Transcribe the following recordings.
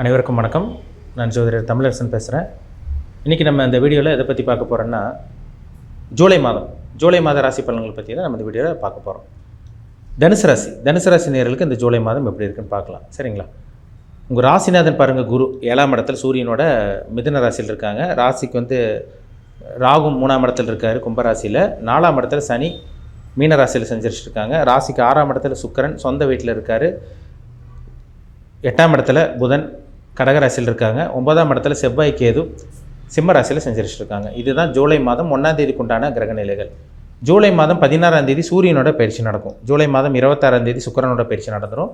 அனைவருக்கும் வணக்கம். நான் ஜோதிடர் தமிழரசன் பேசுகிறேன் இன்றைக்கி நம்ம இந்த வீடியோவில் எதை பற்றி பார்க்க போகிறோன்னா ஜூலை மாதம் ஜூலை மாத ராசி பலன்கள் பற்றி தான் நம்ம இந்த வீடியோவில் பார்க்க போகிறோம் தனுசு ராசி தனுசு ராசி நேர்களுக்கு இந்த ஜூலை மாதம் எப்படி இருக்குன்னு பார்க்கலாம். சரிங்களா? உங்கள் ராசிநாதன் பாருங்கள் குரு ஏழாம் இடத்துல சூரியனோட மிதன ராசியில் இருக்காங்க. ராசிக்கு வந்து ராகு மூணாம் இடத்துல இருக்கார் கும்பராசியில் நாலாம் இடத்துல சனி மீனராசியில் ராசியில் ராசிக்கு ஆறாம் இடத்துல சுக்கரன் சொந்த வீட்டில் இருக்கார். எட்டாம் இடத்துல புதன் கடகராசியில் இருக்காங்க. ஒன்பதாம் இடத்துல செவ்வாய் கேது சிம்ம ராசியில் இருக்காங்க இதுதான் ஜூலை மாதம் ஒன்றாம் தேதிக்கு உண்டான கிரக நிலைகள். ஜூலை மாதம் பதினாறாம் தேதி சூரியனோட பயிற்சி நடக்கும். ஜூலை மாதம் இருபத்தாறாம் தேதி சுக்கரனோட பயிற்சி நடந்துடும்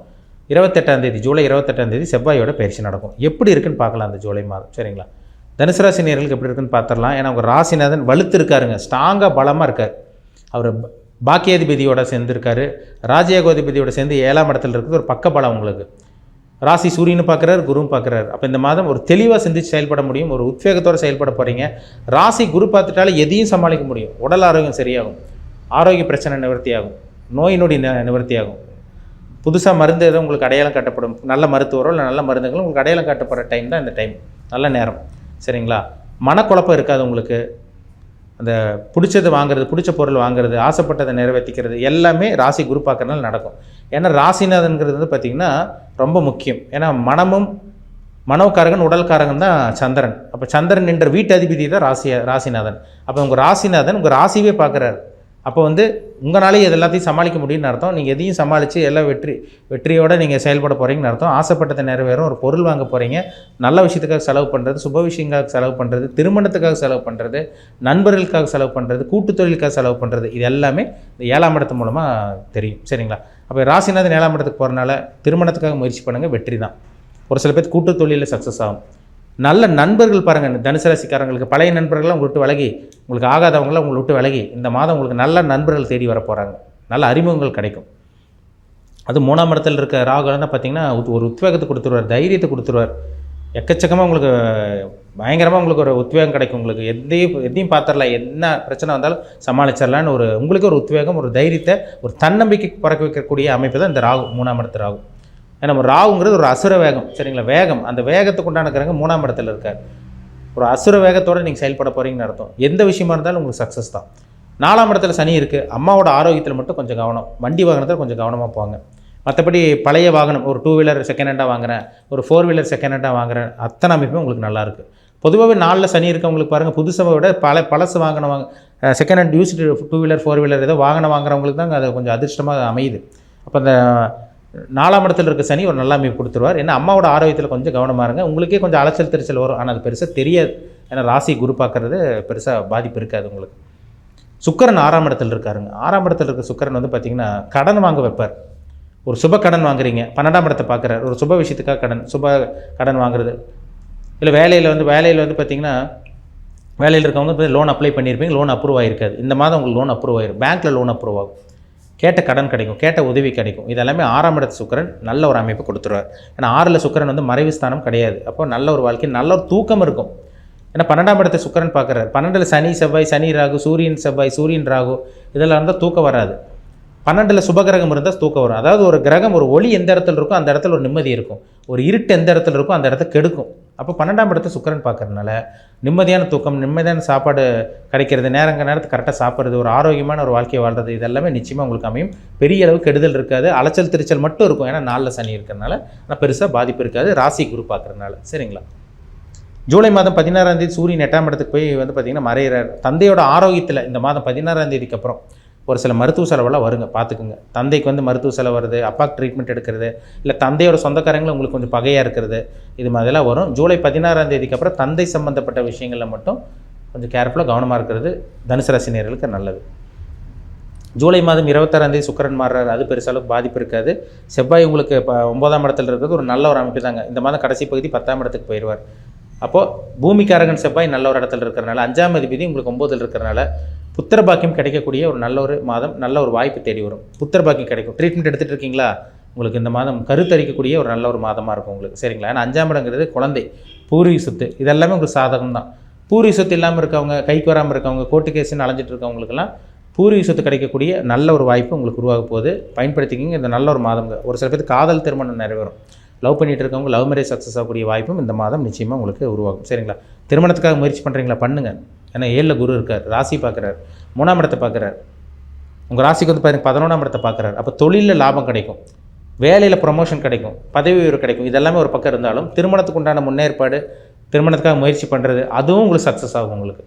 இருபத்தெட்டாம் தேதி ஜூலை இருபத்தெட்டாம் தேதி செவ்வாயோட பயிற்சி நடக்கும். எப்படி இருக்குன்னு பார்க்கலாம் அந்த ஜூலை மாதம். சரிங்களா? தனுசு ராசி நேர்களுக்கு எப்படி இருக்குன்னு பார்த்துடலாம். ஏன்னா அவங்க ராசிநாதன் வலுத்து இருக்காருங்க ஸ்ட்ராங்காக பலமாக இருக்கார். அவர் பாக்கியாதிபதியோட சேர்ந்துருக்காரு. ராஜயோகாதிபதியோட சேர்ந்து ஏழாம் இடத்துல இருக்குது ஒரு பக்க பலம் உங்களுக்கு. ராசி சூரியனும் பார்க்குறாரு குருவும் பார்க்குறாரு. அப்போ இந்த மாதம் ஒரு தெளிவாக சிந்திச்சு செயல்பட முடியும் ஒரு உத்வேகத்தோடு செயல்பட போகிறீங்க ராசி குரு பார்த்துட்டாலே எதையும் சமாளிக்க முடியும். உடல் ஆரோக்கியம் சரியாகும். ஆரோக்கிய பிரச்சனை நிவர்த்தியாகும். நோய் நொடி நிவர்த்தியாகும். புதுசாக மருந்து எதுவும் உங்களுக்கு அடையாளம் காட்டப்படும். நல்ல மருத்துவரோ இல்லை நல்ல மருந்துகளும் உங்களுக்கு அடையாளம் காட்டப்படுற டைம் தான் இந்த டைம் நல்ல நேரம். சரிங்களா? மனக்குழப்பம் இருக்காது உங்களுக்கு. அந்த பிடிச்சது வாங்குறது பிடிச்ச பொருள் வாங்குறது ஆசைப்பட்டதை நிறைவேற்றிக்கிறது எல்லாமே ராசி குரு பார்க்கறனால நடக்கும். ஏன்னா ராசிநாதன்கிறது வந்து பார்த்திங்கன்னா ரொம்ப முக்கியம். ஏன்னா மனமும் மனோக்காரகன் உடல்காரகன் தான் சந்திரன். அப்போ சந்திரன் என்ற வீட்டு அதிபதி தான் ராசி ராசிநாதன். அப்போ உங்கள் ராசிநாதன் உங்கள் ராசியவே பார்க்குறாரு அப்போ வந்து உங்களாலே இது எல்லாத்தையும் சமாளிக்க முடியும்னு அர்த்தம். நீங்கள் எதையும் சமாளித்து எல்லாம் வெற்றி வெற்றியோடு நீங்கள் செயல்பட போகிறீங்கன்னு அர்த்தம். ஆசைப்பட்டதை நிறைவேறும். ஒரு பொருள் வாங்க போகிறீங்க நல்ல விஷயத்துக்காக செலவு பண்ணுறது சுப விஷயங்களுக்காக செலவு பண்ணுறது திருமணத்துக்காக செலவு பண்ணுறது நண்பர்களுக்காக செலவு பண்ணுறது கூட்டுத் தொழிலுக்காக செலவு பண்ணுறது இது எல்லாமே இந்த ஏழாம் இடத்து மூலமாக தெரியும். சரிங்களா? அப்போ ராசிநாதன் ஏழாம் இடத்துக்கு போகிறனால திருமணத்துக்காக முயற்சி பண்ணுங்கள் வெற்றி தான். ஒரு சில பேர் கூட்டு தொழிலில் சக்ஸஸ் ஆகும். நல்ல நண்பர்கள் பாருங்கள் தனுசு ராசிக்காரங்களுக்கு. பழைய நண்பர்கள்லாம் உங்களை விட்டு விலகி உங்களுக்கு ஆகாதவங்களாம் உங்களை விட்டு விலகி இந்த மாதம் உங்களுக்கு நல்ல நண்பர்கள் தேடி வர போகிறாங்க நல்ல அறிமுகங்கள் கிடைக்கும். அது மூணாம் இடத்துல இருக்க ராகுலன்னா பார்த்தீங்கன்னா ஒரு உத்வேகத்தை கொடுத்துருவார் தைரியத்தை கொடுத்துருவார். எக்கச்சக்கமாக உங்களுக்கு பயங்கரமாக உங்களுக்கு ஒரு உத்வேகம் கிடைக்கும். உங்களுக்கு எதையும் எதையும் பார்த்துடலாம். என்ன பிரச்சனை வந்தாலும் சமாளிச்சிடலான்னு ஒரு உங்களுக்கு ஒரு உத்வேகம் ஒரு தைரியத்தை ஒரு தன்னம்பிக்கை பிறக்க வைக்கக்கூடிய அமைப்பு தான் இந்த ராகு மூணாம் இடத்து ராகு. ஏன்னா நம்ம ராகுங்கிறது ஒரு அசுர வேகம் சரிங்களா? வேகம். அந்த வேகத்துக்கு உண்டான கிரகம் மூணாம் இடத்துல இருக்கார். ஒரு அசுர வேகத்தோடு நீங்கள் செயல்பட போகிறீங்கன்னு அர்த்தம். எந்த விஷயமா இருந்தாலும் உங்களுக்கு சக்ஸஸ் தான். நாலாம் இடத்துல சனி இருக்குது அம்மாவோட ஆரோக்கியத்தில் மட்டும் கொஞ்சம் கவனம். வண்டி வாகனத்தில் கொஞ்சம் கவனமாக போங்க. மற்றபடி பழைய வாகனம் ஒரு டூ வீலர் செகண்ட் ஹேண்டாக வாங்குறேன். ஒரு ஃபோர் வீலர் செகண்ட் ஹேண்டாக வாங்குறேன். அத்தனை அமைப்பும் உங்களுக்கு நல்லாயிருக்கு பொதுவாகவே நாளில் சனி இருக்கவங்களுக்கு பாருங்கள் புதுசாக விட பல பழசு வாங்கின வாங்க second hand used two wheeler four wheeler ஏதோ வாங்கின வாங்குறவங்களுக்கு தான் அது கொஞ்சம் அதிர்ஷ்டமாக அமையுது. அப்போ அந்த நாலாம் இடத்துல இருக்க சனி ஒரு நல்ல அமைப்பு கொடுத்துருவார். ஏன்னா அம்மாவோட ஆரோக்கியத்தில் கொஞ்சம் கவனமாக இருங்க. உங்களுக்கே கொஞ்சம் அலைச்சல் தெரிச்சல் வரும். ஆனால் அது பெருசாக தெரியாது. ஏன்னா ராசி குரு பார்க்குறது பெருசாக பாதிப்பு இருக்காது உங்களுக்கு. சுக்கரன் ஆறாம் இடத்துல இருக்காருங்க. ஆறாம் இடத்துல இருக்க சுக்கரன் வந்து பார்த்திங்கன்னா கடன் வாங்க வைப்பார். ஒரு சுப கடன் வாங்குறீங்க. பன்னெண்டாம் இடத்தை பார்க்குறாரு. ஒரு சுப விஷயத்துக்காக கடன் சுப கடன் வாங்குறது. இல்லை வேலையில் வந்து வேலையில் வந்து பார்த்திங்கன்னா வேலையில் இருக்கவங்க லோன் அப்ளை பண்ணியிருப்பீங்க லோன் அப்ரூவ் ஆகிருக்காது இந்த மாதம் உங்களுக்கு லோன் அப்ரூவ் ஆகிரும் பேங்க்கில் லோன் அப்ரூவ் ஆகும். கேட்ட கடன் கிடைக்கும் கேட்ட உதவி கிடைக்கும். இதெல்லாமே ஆறாம் இடத்து சுக்கிரன் நல்ல ஒரு அமைப்பு கொடுத்துருவார். ஏன்னா ஆறில் சுக்கரன் வந்து மறைவு ஸ்தானம் கிடையாது. அப்போ நல்ல ஒரு வாழ்க்கை நல்ல ஒரு தூக்கம் இருக்கும். ஏன்னா பன்னெண்டாம் இடத்தை சுக்கிரன் பார்க்குறாரு பன்னெண்டில் சனி செவ்வாய் சனி ராகு சூரியன் செவ்வாய் சூரியன் ராகு இதெல்லாம் இருந்தால் தூக்கம் வராது. பன்னெண்டில் சுபகிரகம் இருந்தால் தூக்கம் வரும். அதாவது ஒரு கிரகம் ஒரு ஒளி எந்த இடத்துல இருக்கோ அந்த இடத்துல ஒரு நிம்மதி இருக்கும். ஒரு இருட்டு எந்த இடத்துல இருக்கோ அந்த இடத்த கெடுக்கும். அப்போ பன்னெண்டாம் இடத்த சுக்கிரன் பார்க்கறதுனால நிம்மதியான தூக்கம் நிம்மதியான சாப்பாடு கிடைக்கிறது நேரங்க நேரத்துக்கு கரெக்டாக சாப்பிட்றது ஒரு ஆரோக்கியமான ஒரு வாழ்க்கையை வாழ்றது இதெல்லாமே நிச்சயமாக உங்களுக்கு அமையும். பெரிய அளவு கெடுதல் இருக்காது. அலைச்சல் திருச்சல் மட்டும் இருக்கும். ஏன்னா நாளில் சனி இருக்கிறனால ஆனால் பெருசாக பாதிப்பு இருக்காது. ராசி குரு பார்க்குறதுனால. சரிங்களா? ஜூலை மாதம் பதினாறாம் தேதி சூரியன் எட்டாம் இடத்துக்கு போய் வந்து பார்த்திங்கன்னா மறையிறார். தந்தையோட ஆரோக்கியத்தில் இந்த மாதம் பதினாறாம் தேதிக்கு அப்புறம் ஒரு சில மருத்துவ செலவெல்லாம் வருங்க பார்த்துக்குங்க. தந்தைக்கு வந்து மருத்துவ செலவு வருது அப்பாவுக்கு ட்ரீட்மெண்ட் எடுக்கிறது இல்லை தந்தையோட சொந்தக்காரங்களும் உங்களுக்கு கொஞ்சம் பகையாக இருக்கிறது இது மாதிரிலாம் வரும். ஜூலை பதினாறாம் தேதிக்கு அப்புறம் தந்தை சம்மந்தப்பட்ட விஷயங்களில் மட்டும் கொஞ்சம் கேர்ஃபுல்லாக கவனமாக இருக்கிறது தனுசு ராசி நல்லது. ஜூலை மாதம் இருபத்தாறாம் தேதி சுக்கிரன் மாறுறாரு. அது பெருசளவுக்கு பாதிப்பு இருக்காது. செவ்வாய் உங்களுக்கு இப்போ ஒன்பதாம் இடத்துல இருக்கிறது ஒரு நல்ல ஒரு அமைப்பு தாங்க. இந்த மாதம் கடைசி பகுதி பத்தாம் இடத்துக்கு போயிடுவார். அப்போது பூமிக்காரகன் செவ்வாய் நல்ல ஒரு இடத்துல இருக்கிறனால அஞ்சாம் அதிபதி உங்களுக்கு ஒம்போதில் இருக்கிறனால புத்திர பாக்கியம் கிடைக்கக்கூடிய ஒரு நல்ல ஒரு மாதம் நல்ல ஒரு வாய்ப்பு தேடி வரும். புத்திர பாக்கியம் கிடைக்கும். ட்ரீட்மெண்ட் எடுத்துகிட்டு இருக்கீங்களா? உங்களுக்கு இந்த மாதம் கருத்தரிக்கக்கூடிய ஒரு நல்ல ஒரு மாதமாக இருக்கும் உங்களுக்கு. சரிங்களா? ஏன்னா அஞ்சாம் இடங்கிறது குழந்தை பூர்வீக சொத்து. இதெல்லாமே உங்களுக்கு சாதகம் தான். பூர்வீக சொத்து இல்லாமல் இருக்கவங்க கைக்கு வராமல் இருக்கவங்க கோர்ட்டு கேஸுன்னு அலைஞ்சிட்டு இருக்கவங்களுக்கெல்லாம் பூர்வீக சொத்து கிடைக்கக்கூடிய நல்ல ஒரு வாய்ப்பு உங்களுக்கு உருவாக போகுது. பயன்படுத்திக்கிங்க. இந்த நல்ல ஒரு மாதம். ஒரு சில பேருக்கு காதல் திருமணம் நிறைவேறும். லவ் பண்ணிகிட்டு இருக்கவங்க லவ் மேரேஜ் சக்ஸஸ் ஆகக்கூடிய வாய்ப்பும் இந்த மாதம் நிச்சயமாக உங்களுக்கு உருவாகும். சரிங்களா? திருமணத்துக்காக முயற்சி பண்ணுறீங்களா பண்ணுங்கள் ஏன்னா ஏழில் குரு இருக்கார் ராசி பார்க்குறார் மூணாம் இடத்தை பார்க்குறாரு. உங்கள் ராசிக்கு வந்து பார்த்தீங்கன்னா பதினொன்றாம் இடத்தை பார்க்குறாரு. அப்போ தொழிலில் லாபம் கிடைக்கும். வேலையில் ப்ரொமோஷன் கிடைக்கும் பதவி உயர்வு கிடைக்கும். இதெல்லாமே ஒரு பக்கம் இருந்தாலும் திருமணத்துக்கு உண்டான முன்னேற்பாடு திருமணத்துக்காக முயற்சி பண்ணுறது அதுவும் உங்களுக்கு சக்ஸஸ் ஆகும் உங்களுக்கு.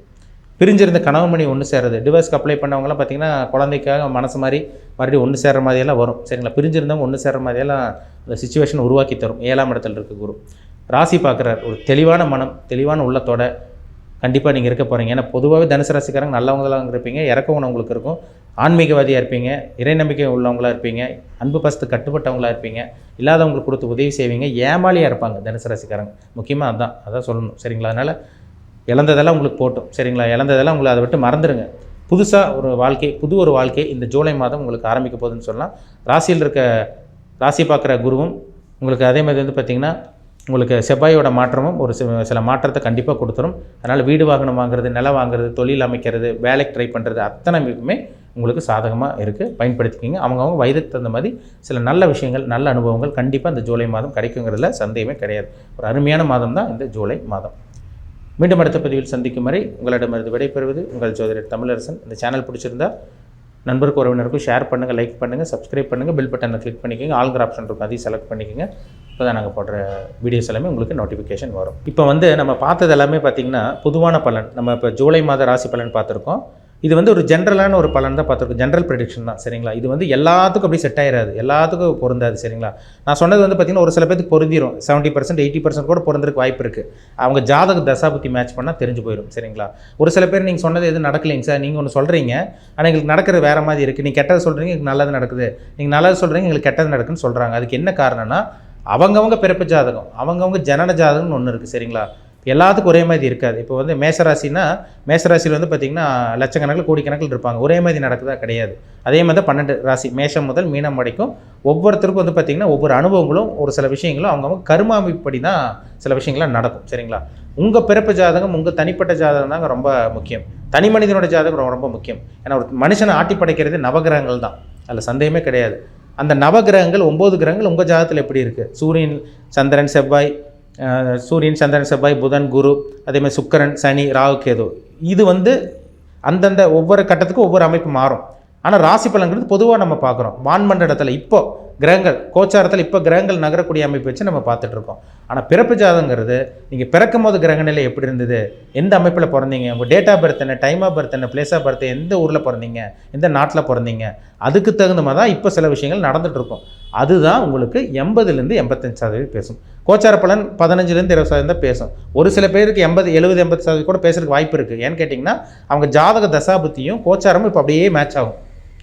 பிரிஞ்சிருந்த கணவன் மணி ஒன்று சேர்றது டிவைஸ்க்கு அப்ளை பண்ணவங்கலாம் பார்த்தீங்கன்னா குழந்தைக்காக மனசு மாதிரி மறுபடியும் ஒன்று சேர்ற மாதிரியெல்லாம் வரும். சரிங்களா? பிரிஞ்சிருந்தவங்க ஒன்று சேர்ற மாதிரியெல்லாம் அந்த சுச்சுவேஷன் உருவாக்கி தரும். ஏழாம் இடத்துல இருக்க குரு. ராசி பார்க்குறார். ஒரு தெளிவான மனம் தெளிவான உள்ளத்தோட கண்டிப்பாக நீங்கள் இருக்க போகிறீங்க ஏன்னா பொதுவாகவே தனுசு ராசிக்காரங்க நல்லவங்களாக இருப்பீங்க இறக்க குணம் உங்களுக்கு இருக்கும். ஆன்மீகவாதியாக இருப்பீங்க இறை நம்பிக்கை உள்ளவங்களா இருப்பீங்க அன்பு பஸ்து கட்டுப்பட்டவங்களா இருப்பீங்க இல்லாதவங்களுக்கு கொடுத்து உதவி செய்வீங்க ஏமாளியாக இருப்பாங்க தனுசு ராசிக்காரங்க. முக்கியமாக அதான் அதான் சொல்லணும். சரிங்களா? அதனால் இழந்ததெல்லாம் உங்களுக்கு போட்டும். சரிங்களா? இழந்ததெல்லாம் உங்களை அதை விட்டு மறந்துடுங்க புதுசாக ஒரு வாழ்க்கை புது ஒரு வாழ்க்கை இந்த ஜூலை மாதம் உங்களுக்கு ஆரம்பிக்க போகுதுன்னு சொல்லலாம். ராசியில் இருக்க ராசி பார்க்குற குருவும் உங்களுக்கு அதே மாதிரி வந்து பார்த்திங்கன்னா உங்களுக்கு செவ்வாயோட மாற்றமும் ஒரு சில சில மாற்றத்தை கண்டிப்பாக கொடுத்துரும். அதனால் வீடு வாகனம் வாங்குறது நிலம் வாங்குறது தொழில் அமைக்கிறது வேலைக்கு ட்ரை பண்ணுறது அத்தனைமே உங்களுக்கு சாதகமாக இருக்குது பயன்படுத்திக்கிங்க. அவங்கவுங்க வயதுக்கு தகுந்த மாதிரி சில நல்ல விஷயங்கள் நல்ல அனுபவங்கள் கண்டிப்பாக இந்த ஜூலை மாதம் கிடைக்குங்கிறதுல சந்தேகமே கிடையாது. ஒரு அருமையான மாதம் தான் இந்த ஜூலை மாதம். மீண்டும் அடுத்த பதிவில் சந்திக்கும் வரை உங்களிடமிருந்து விடைபெறுவது உங்கள் ஜோதிடர் தமிழரசன். இந்த சேனல் பிடிச்சிருந்தா நண்பருக்கு உறவினருக்கும் ஷேர் பண்ணுங்கள் லைக் பண்ணுங்கள் சப்ஸ்கிரைப் பண்ணுங்கள் பில் பட்டனை கிளிக் பண்ணிக்கோங்க. ஆல்கிற ஆப்ஷன் இருக்கும் அதையும் செலக்ட் பண்ணிக்கோங்க. இப்போ தான் நாங்கள் போடுற வீடியோஸ் எல்லாமே உங்களுக்கு நோட்டிஃபிகேஷன் வரும். இப்போ வந்து நம்ம பார்த்தது எல்லாமே பார்த்திங்கன்னா பொதுவான பலன். நம்ம இப்போ ஜூலை மாத ராசி பலன் பார்த்துருக்கோம். இது வந்து ஒரு ஜென்ரலான ஒரு பலன் தான் பார்த்துருக்கோம். ஜென்ரல் ப்ரெடிக்ஷன் தான் சரிங்களா? இது வந்து எல்லாத்துக்கும் அப்படியே செட் ஆயிராது. எல்லாத்துக்கும் பொருந்தாது சரிங்களா? நான் சொன்னது வந்து பார்த்திங்கன்னா ஒரு சில பேருக்கு பொருந்திரும். செவன்ட்டி பர்சன்ட் எயிட்டி பர்சன்ட் கூட பொருந்திருக்கு வாய்ப்பு இருக்குது அவங்க ஜாதக தசாபுத்தி மேட்ச் பண்ணால் தெரிஞ்சு போயிடும் சரிங்களா? ஒரு சில பேர் நீங்கள் சொன்னது எதுவும் நடக்கலைங்க சார். நீங்கள் ஒன்று சொல்கிறீங்க ஆனால் எங்களுக்கு நடக்கிறது வேறு மாதிரி இருக்குது நீங்கள் கெட்டது சொல்கிறீங்க எங்களுக்கு நல்லது நடக்குது. நீங்கள் நல்லது சொல்கிறீங்க எங்களுக்கு கெட்டது நடக்குன்னு சொல்கிறாங்க அதுக்கு என்ன காரணம்னா அவங்கவங்க பிறப்பு ஜாதகம் அவங்கவுங்க ஜனன ஜாதகம்னு ஒன்று இருக்குது சரிங்களா? எல்லாத்துக்கும் ஒரே மாதிரி இருக்காது. இப்போ வந்து மேசராசினா மேசராசியில் வந்து பார்த்திங்கன்னா லட்சக்கணக்கில் கோடிக்கணக்கில் இருப்பாங்க. ஒரே மாதிரி நடக்குதா? கிடையாது. அதே மாதிரி தான் பன்னெண்டு ராசி மேஷம் முதல் மீனம் வரைக்கும் ஒவ்வொருத்தருக்கும் வந்து பார்த்திங்கன்னா ஒவ்வொரு அனுபவங்களும் ஒரு சில விஷயங்களும் அவங்கவுங்க கருமாமிப்படி தான் சில விஷயங்கள்லாம் நடக்கும் சரிங்களா? உங்கள் பிறப்பு ஜாதகம் உங்கள் தனிப்பட்ட ஜாதகம் தாங்க ரொம்ப முக்கியம். தனி மனிதனோட ஜாதகம் ரொம்ப ரொம்ப முக்கியம். ஏன்னா ஒரு மனுஷனை ஆட்டி படைக்கிறது நவகிரகங்கள் தான். அதில் சந்தேகமே கிடையாது. அந்த நவகிரகங்கள் ஒம்பது கிரகங்கள் உங்கள் ஜாதகத்தில் எப்படி இருக்குது சூரியன் சந்திரன் செவ்வாய் சூரியன் சந்திரன் செவ்வாய் புதன் குரு அதேமாதிரி சுக்கரன் சனி ராகு கேது. இது வந்து அந்தந்த ஒவ்வொரு கட்டத்துக்கும் ஒவ்வொரு அமைப்பு மாறும். ஆனால் ராசி பலன்கிறது பொதுவாக நம்ம பார்க்குறோம். வான்மண்டலத்தில் இப்போ கிரகங்கள் கோச்சாரத்தில் இப்போ கிரகங்கள் நகரக்கூடிய அமைப்பு வச்சு நம்ம பார்த்துட்ருக்கோம் ஆனால் பிறப்பு ஜாதகங்கிறது நீங்கள் பிறக்கும் போது கிரக நிலை எப்படி இருந்தது எந்த அமைப்பில் பிறந்தீங்க உங்கள் டேட் ஆஃப் பர்த் என்ன டைம் ஆஃப் பர்த் என்ன பிளேஸ் ஆஃப் பர்த் எந்த ஊரில் பிறந்தீங்க எந்த நாட்டில் பிறந்தீங்க அதுக்கு தகுந்த மாதிரி தான் இப்போ சில விஷயங்கள் நடந்துட்டு அதுதான் உங்களுக்கு எண்பதுலேருந்து எண்பத்தஞ்சு சதவீதம் பேசும். கோச்சார பலன் பதினஞ்சுலேருந்து இருபது சதவீதம் தான் பேசும். ஒரு சில பேருக்கு எண்பது எழுபது எண்பது சதவீதம் கூட பேசுறதுக்கு வாய்ப்பு இருக்குது ஏன்னு கேட்டிங்கன்னா அவங்க ஜாதக தசாபுத்தியும் கோச்சாரமும் இப்போ அப்படியே மேட்ச் ஆகும்.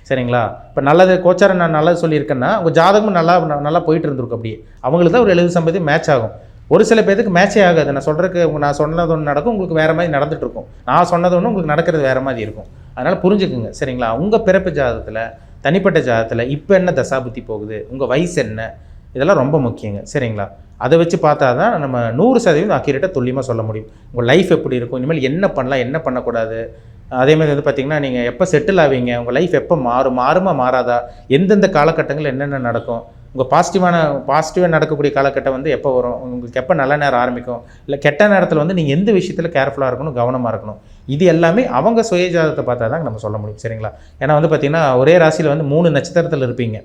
சரிங்களா? இப்போ நல்லது கோச்சாரம் நான் நல்லது சொல்லியிருக்கேன்னா உங்கள் ஜாதகமும் நல்லா நல்லா போயிட்டு இருந்திருக்கும் அப்படியே. அவங்களுக்கு தான் ஒரு எழுபது சம்பதி மேட்ச் ஆகும். ஒரு சில பேருக்கு மேட்சே ஆகாது. நான் சொல்கிறதுக்கு நான் சொன்னது ஒன்று நடக்கும் உங்களுக்கு வேறு மாதிரி நடந்துட்டு இருக்கும். நான் சொன்னது ஒன்று உங்களுக்கு நடக்கிறது வேறு மாதிரி இருக்கும். அதனால் புரிஞ்சுக்குங்க சரிங்களா? உங்கள் பிறப்பு ஜாதகத்தில் தனிப்பட்ட ஜாதகத்தில் இப்போ என்ன தசாபுத்தி போகுது? உங்கள் வயசு என்ன? இதெல்லாம் ரொம்ப முக்கியங்க சரிங்களா? அதை வச்சு பார்த்தா தான் நம்ம நூறு சதவீதம் அக்யூரேட்டாக துல்லியமாக சொல்ல முடியும். உங்கள் லைஃப் எப்படி இருக்கும்? இனிமேல் என்ன பண்ணலாம்? என்ன பண்ணக்கூடாது? அதே மாதிரி வந்து பார்த்திங்கன்னா நீங்கள் எப்போ செட்டில் ஆவீங்க? உங்கள் லைஃப் எப்போ மாறும்? மாறுமா மாறாதா? எந்தெந்த காலகட்டங்கள் என்னென்ன நடக்கும்? உங்கள் பாசிட்டிவான பாசிட்டிவாக நடக்கக்கூடிய காலகட்டம் வந்து எப்போ வரும்? உங்களுக்கு எப்போ நல்ல நேரம் ஆரம்பிக்கும்? இல்லை கெட்ட நேரத்தில் வந்து நீங்கள் எந்த விஷயத்தில் கேர்ஃபுல்லாக இருக்கணும்? கவனமாக இருக்கணும். இது எல்லாமே அவங்க சுயஜாதத்தை பார்த்தா தான் நம்ம சொல்ல முடியும். சரிங்களா? ஏன்னா வந்து பார்த்திங்கன்னா ஒரே ராசியில் வந்து மூணு நட்சத்திரத்தில் இருப்பீங்க.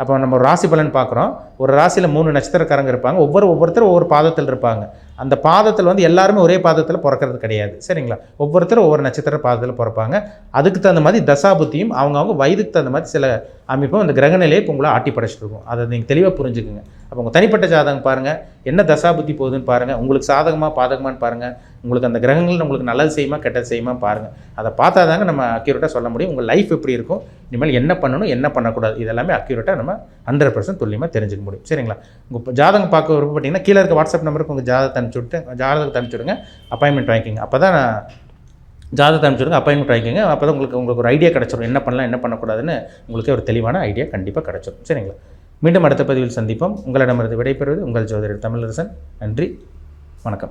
அப்போ நம்ம ராசி பலன் பார்க்குறோம் ஒரு ராசியில் மூணு நட்சத்திரக்காரங்க இருப்பாங்க. ஒவ்வொரு ஒவ்வொருத்தரும் ஒவ்வொரு பாதத்தில் இருப்பாங்க. அந்த பாதத்தில் வந்து எல்லாருமே ஒரே பாதத்தில் பிறக்கிறது கிடையாது. சரிங்களா? ஒவ்வொருத்தரும் ஒவ்வொரு நட்சத்திர பாதத்தில் பிறப்பாங்க. அதுக்கு தகுந்த மாதிரி தசாபுத்தியும் அவங்கவுங்க வயதுக்கு தகுந்த மாதிரி சில அமைப்பும் அந்த கிரகநிலையை இப்போ உங்களை ஆட்டி படைச்சிருக்கும். அதை நீங்கள் தெளிவாக புரிஞ்சுக்குங்க. அப்போ உங்கள் தனிப்பட்ட ஜாதகம் பாருங்கள் என்ன தசாபுத்தி போகுதுன்னு பாருங்கள் உங்களுக்கு சாதகமாக பாதகமான்னு பாருங்கள் உங்களுக்கு அந்த கிரகங்கள் உங்களுக்கு நல்லது செய்யுமா கெட்டது செய்யுமா பாருங்கள் அதை பார்த்தா தாங்க நம்ம அக்யூரேட்டாக சொல்ல முடியும். உங்கள் லைஃப் எப்படி இருக்கும்? இனிமேல் என்ன பண்ணணும் என்ன பண்ணக்கூடாது? இதெல்லாமே அக்யூரேட்டாக நம்ம ஹண்ட்ரட் பர்சன்ட் துல்லியமாக தெரிஞ்சுக்க முடியும். சரிங்களா? உங்கள் ஜாதகம் பார்க்க பார்த்தீங்கன்னா கீழே இருக்க வாட்ஸ்அப் நம்பருக்கு உங்கள் ஜாதகத்தை அனுப்பிச்சி விட்டு ஜாதகத்தை அனுப்பிச்சி விடுங்க. அப்பாயின்மெண்ட் வாங்கிக்கிங்க. அப்போ தான் ஜாதகத்தை அனுப்பிச்சிருங்க அப்பாயின்மெண்ட் வாங்கிக்கோங்க அப்போ தான் உங்களுக்கு உங்களுக்கு ஒரு ஐடியா கிடச்சிரும். என்ன பண்ணலாம் என்ன பண்ணக்கூடாதுன்னு உங்களுக்கு ஒரு தெளிவான ஐடியா கண்டிப்பாக கிடச்சிரும். சரிங்களா? மீண்டும் அடுத்த பதிவில் சந்திப்போம். உங்களிடமிருந்து விடைபெறுவது உங்கள் ஜோதிடர் தமிழரசன். நன்றி. வணக்கம்.